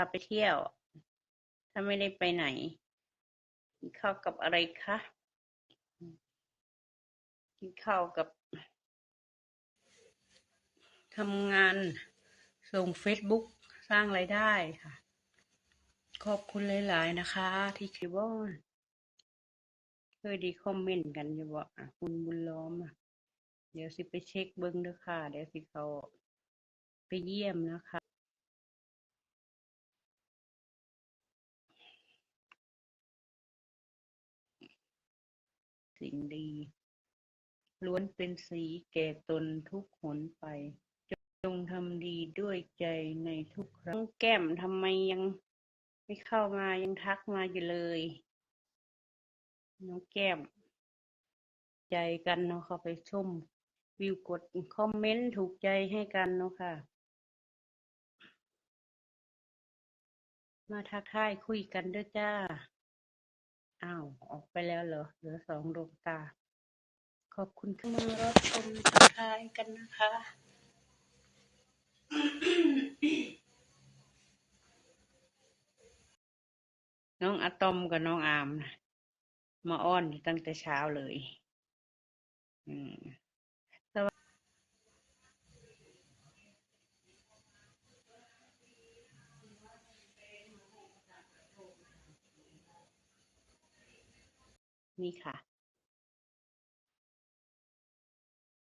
าไปเที่ยว ถ้าไม่ได้ไปไหนกินข้าวกับอะไรคะกินข้าวกับทำงานส่งเฟซบุ๊กสร้างไรายได้ค่ะ ขอบคุณหลาย ๆ นะคะ ที่คิดว่าเคยดีคอมเมนต์กันอยู่ว่าอะคุณบุญล้อมอะเดี๋ยวสิไปเช็คเบิ้งเด้อค่ะ เดี๋ยวสิเขาไปเยี่ยมนะคะ สิ่งดีล้วนเป็นสีแก่ตนทุกหนไป จงทำดีด้วยใจในทุกครั้งแก้มทำไมยังไม่เข้ามายังทักมาอยู่เลย น้องแก้ม ใจกันเนาะเข้าไปชม วิวกดคอมเมนต์ถูกใจให้กันเนาะค่ะ มาทักทายคุยกันด้วยจ้า อ้าว ออกไปแล้วเหรอ เหลือสองดวงตา ขอบคุณที่มารับชมทักทายกันนะคะ น้องอะตอมกับน้องอามนะมาอ้อนอยู่ตั้งแต่เช้าเลย อืม นี่ค่ะ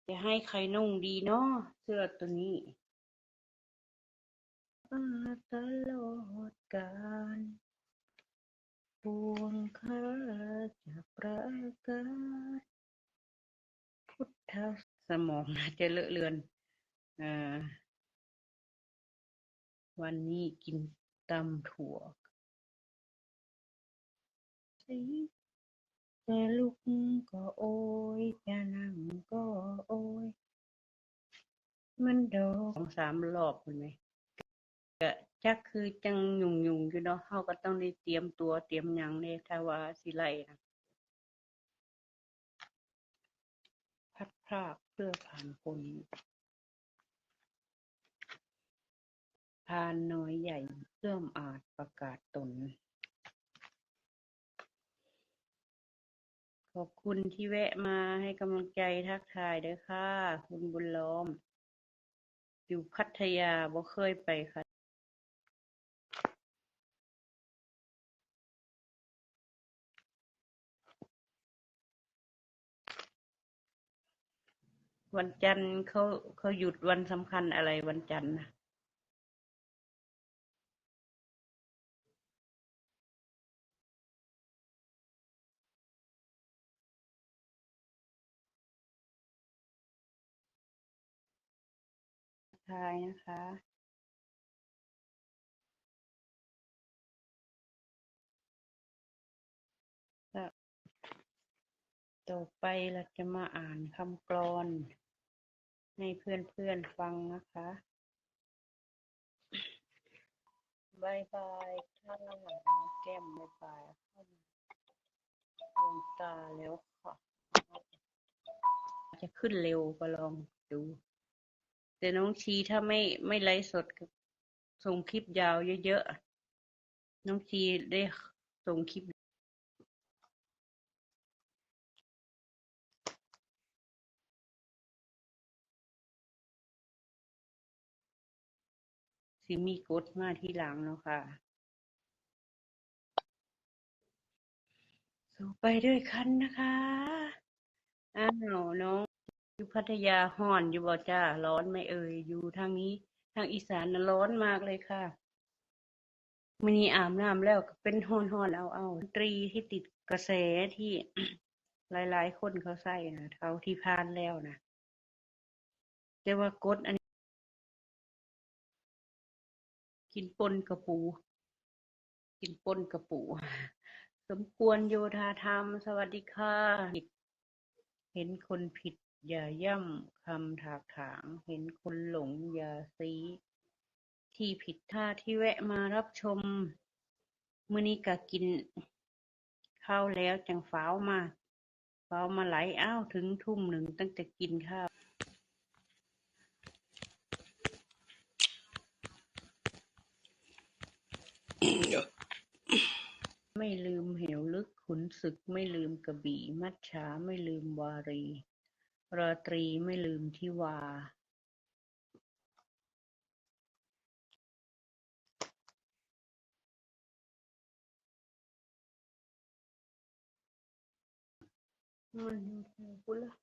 จะให้ใครนุ่งดีเนาะเสื้อตัวนี้มาตลอดกาลปวงข้าจากประกาศพุทธสมองน่าจะเลอะเลือนอ่อวันนี้กินตำถั่วสิ จะลุกก็โอย จะนั่งก็โอย มันดอกสองสามรอบเห็นไหมก็จักคือจังยุ่งยุ่งอยู่เนาะเฮาก็ต้องได้เตรียมตัวเตรียมหยังเด้ถ้าว่าสิไล่นะพัดพรากเพื่อผ่านพ้นพานน้อยใหญ่เอื้อมอาจประกาศตน ขอบ คุณที่แวะมาให้กำลังใจทักทายเด้อค่ะ คุณบุญล้อม อยู่พัทยาบ่เคยไปค่ะวันจันทร์เขาเขาหยุดวันสำคัญอะไรวันจันทร์นะ ทักทายนะคะต่อไปเราจะมาอ่านคำกลอน ให้เพื่อนๆฟังนะคะบายบายค่ะแก้มบายบายค่ะดวงตาแล้วค่ะ จะขึ้นเร็วก็ลองดู แต่น้องชีถ้าไม่ไม่ไลฟ์สดส่งคลิปยาวเยอะๆ น้องชีได้ส่งคลิปสิมีกฎมาที่หลังเนาะค่ะ สู่ไปด้วยกันนะคะ อ้าวน้อง อยู่พัทยาฮ้อนอยู่บ่จ้า ร้อนไหมเอ่ย อยู่ทางนี้ ทางอีสานนะร้อนมากเลยค่ะมินีอาบน้ำแล้วเป็นร้อนร้อนเอาเอาตรีที่ติดกระแสที่หลายหลายคนเขาใส่นะเท่าที่ผ่านแล้วนะแต่ว่ากฎอันนี้ กินปนกระปู กินปนกระปู สมควรโยธาธรรม สวัสดีค่ะ เห็นคนผิด อย่าย่ำคำถากถาง เห็นคนหลงอย่าซี้ ที่ผิดท่าที่แวะมารับชม มื้อนี้ก็กินข้าวแล้วจังฟ้าวมาฟ้าวมาไหลอ้าวถึงทุ่มหนึ่งตั้งแต่กินข้าวไม่ลืมเหวลึกขุนศึกไม่ลืมกระบี่ มัจฉาไม่ลืมวารี ราตรีไม่ลืมทิวามันอยู่วกุละ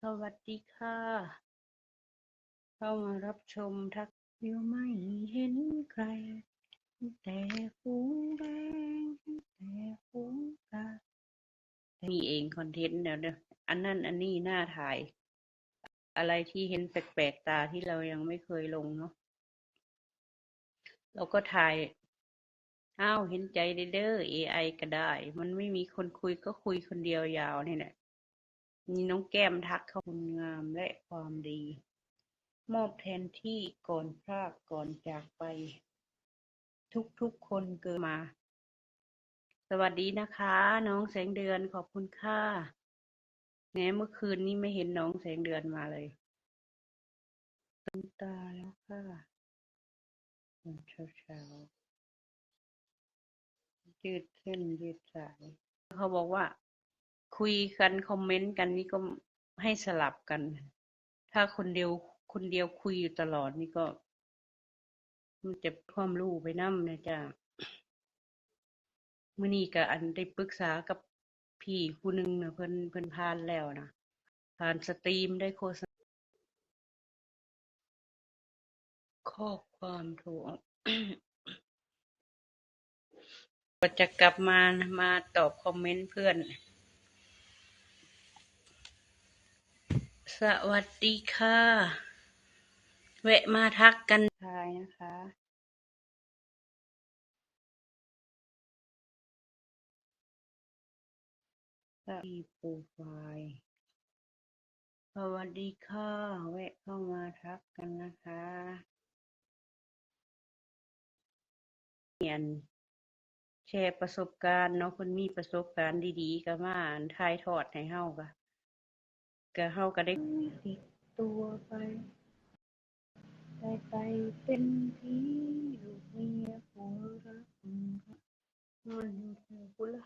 สวัสดีค่ะ เข้ามารับชมทักเดียวไม่เห็นใคร แต่ฝูงแดงแต่ฝูงกา มีเองคอนเทนต์เดี๋ยวเด้ออันนั้นอันนี้น่าถ่าย อะไรที่เห็นแปลกๆตาที่เรายังไม่เคยลงเนาะเราก็ถ่ายอ้าวเห็นใจเด้อ AI ก็ได้ มันไม่มีคนคุยก็คุยคนเดียวยาวนี่แหละมีน้องแก้มทักเขาคุณงามและความดี มอบแทนที่ก่อนพรากก่อนจากไป ทุกๆคนเกิดมา วัสดีนะคะ น้องแสงเดือนขอบคุณค่ะแหมเมื่อคืนนี้ไม่เห็นน้องแสงเดือนมาเลยตื่นตาแล้วค่ะตอนเช้าๆยืดเส้นยืดสาย เขาบอกว่า คุยกันคอมเมนต์กันนี่ก็ให้สลับกัน ถ้าคนเดียวคนเดียวคุยอยู่ตลอดนี่ก็ มันจะความรู้ไปนำนะจ๊ะ มื้อนี้ก็ อันได้ปรึกษากับพี่ผู้หนึ่งนะเพิ่น เพิ่นผ่านแล้วนะ ผ่านสตรีม ได้โฆษณา ข้อความถูกก็จะกลับมา มาตอบคอมเมนต์เพื่อน สวัสดีค่ะ แวะมาทักกัน สวัสดีโปรไฟล์สวัสดีค่ะแวะเข้ามาทักกันนะคะเรียนแชร์ประสบการณ์เนาะคนมีประสบการณ์ดีๆก็มาถ่ายทอดให้เฮาก็ก็เฮาก็ได้ติดตัวไปได้ไปเป็นผีลูกเมียผัวรักมันอยู่แถวกุละ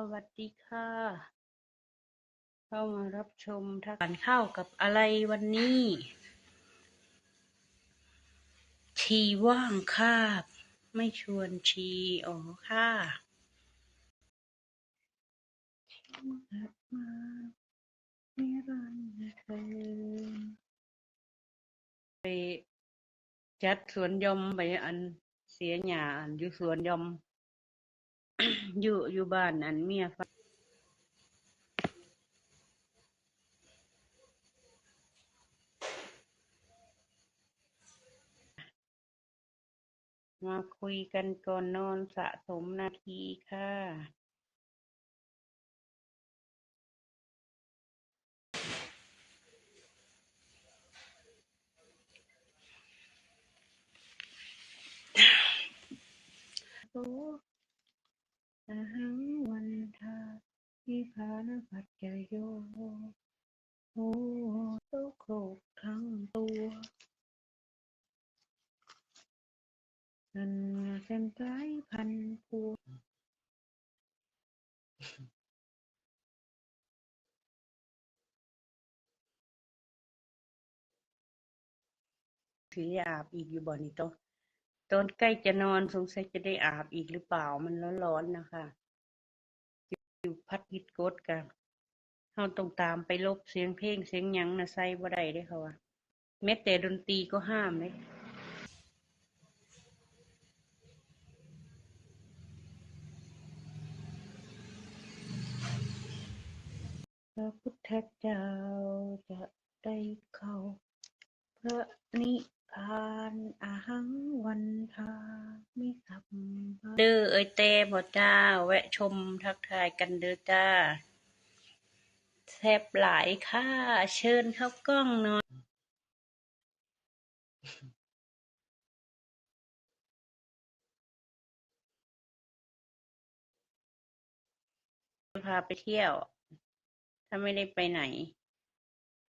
สวัสดีค่ะ เข้ามารับชมทักทานข้าวกับอะไรวันนี้ ชีว่างค่ะไม่ชวนชีอ๋อค่ะกลับมานิรันเธอไปจัดสวนยมไปอันเสียหญ้าอันอยู่สวนยม อยู่ อยู่บ้าน อันเมียฝากมาคุยกันก่อนนอนสะสมนาทีค่ะโตอะหังวันทาวิภานปัจจโยโหโตโครกทั้งตัวนันเส้นสายพันพัวถืออาบอีกอยู่บ่นี่โตะ ตอนใกล้จะนอนสงสัยจะได้อาบอีกหรือเปล่ามันร้อนๆนะคะอยู่พัดฮิดกดกันเราต้องตามไปลบเสียงเพลงเสียงยังนะใส่บ่ได้เด้เขาว่าแม้แต่ดนตรีก็ห้ามเลยพระพุทธเจ้าจะได้เข้าพระนิ เด้อเอ้ยแต่บ่จ้า แวะชมทักทายกันเด้อจ้าแซบหลายค่ะ เชิญเข้ากล้องหน่อยพาไปเที่ยว ถ้าไม่ได้ไปไหน